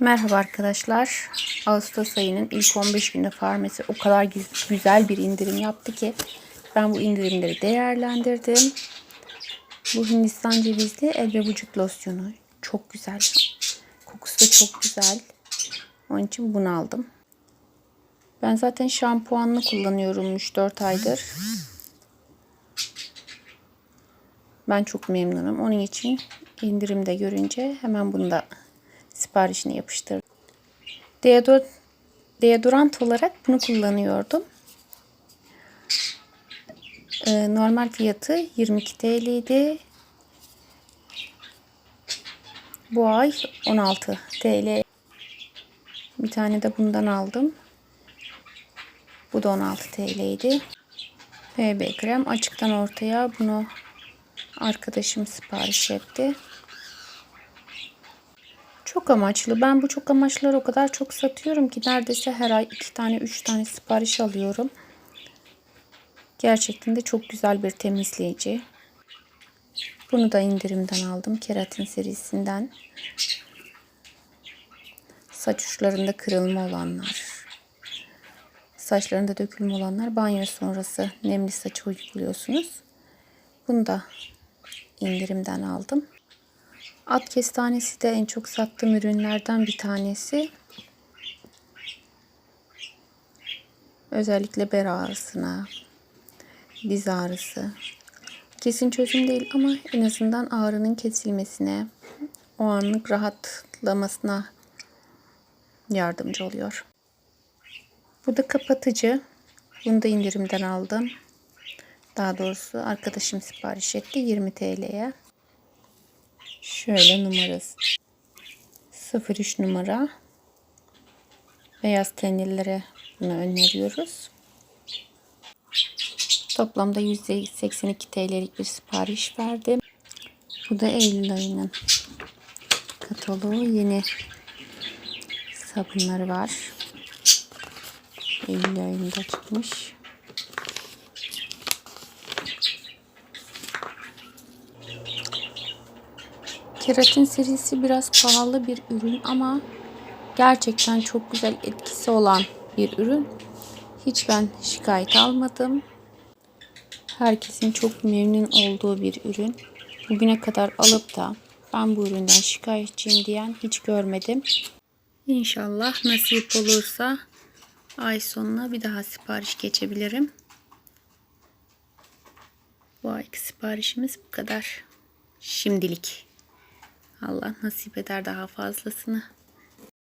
Merhaba arkadaşlar. Ağustos ayının ilk 15 günde farmasi o kadar güz- güzel bir indirim yaptı ki ben bu indirimleri değerlendirdim. Bu Hindistan cevizli el ve vücut losyonu çok güzel. Kokusu da çok güzel. Onun için bunu aldım. Ben zaten şampuanını kullanıyorum 3-4 aydır. Ben çok memnunum. Onun için indirimde görünce hemen bunu da siparişini yapıştırdım. Deodor, deodorant olarak bunu kullanıyordum. Ee, normal fiyatı 22 TL idi. Bu ay 16 TL. Bir tane de bundan aldım. Bu da 16 TL idi. BB krem açıktan ortaya bunu arkadaşım sipariş etti. Çok amaçlı. Ben bu çok amaçları o kadar çok satıyorum ki neredeyse her ay iki tane üç tane sipariş alıyorum. Gerçekten de çok güzel bir temizleyici. Bunu da indirimden aldım. Keratin serisinden. Saç uçlarında kırılma olanlar. Saçlarında dökülme olanlar banyo sonrası nemli saçı uyguluyorsunuz. Bunu da indirimden aldım. At kestanesi de en çok sattığım ürünlerden bir tanesi. Özellikle bel ağrısına, diz ağrısı. Kesin çözüm değil ama en azından ağrının kesilmesine, o anlık rahatlamasına yardımcı oluyor. Bu da kapatıcı. Bunu da indirimden aldım. Daha doğrusu arkadaşım sipariş etti 20 TL'ye. Şöyle numarası. 03 numara. Beyaz tenlilere bunu öneriyoruz. Toplamda %82 TL'lik bir sipariş verdim. Bu da Eylül ayının kataloğu. Yeni sabunları var. Eylül ayında çıkmış. Keratin serisi biraz pahalı bir ürün ama gerçekten çok güzel etkisi olan bir ürün. Hiç ben şikayet almadım. Herkesin çok memnun olduğu bir ürün. Bugüne kadar alıp da ben bu üründen şikayetçiyim diyen hiç görmedim. İnşallah nasip olursa ay sonuna bir daha sipariş geçebilirim. Bu ayki siparişimiz bu kadar. Şimdilik. Allah nasip eder daha fazlasını.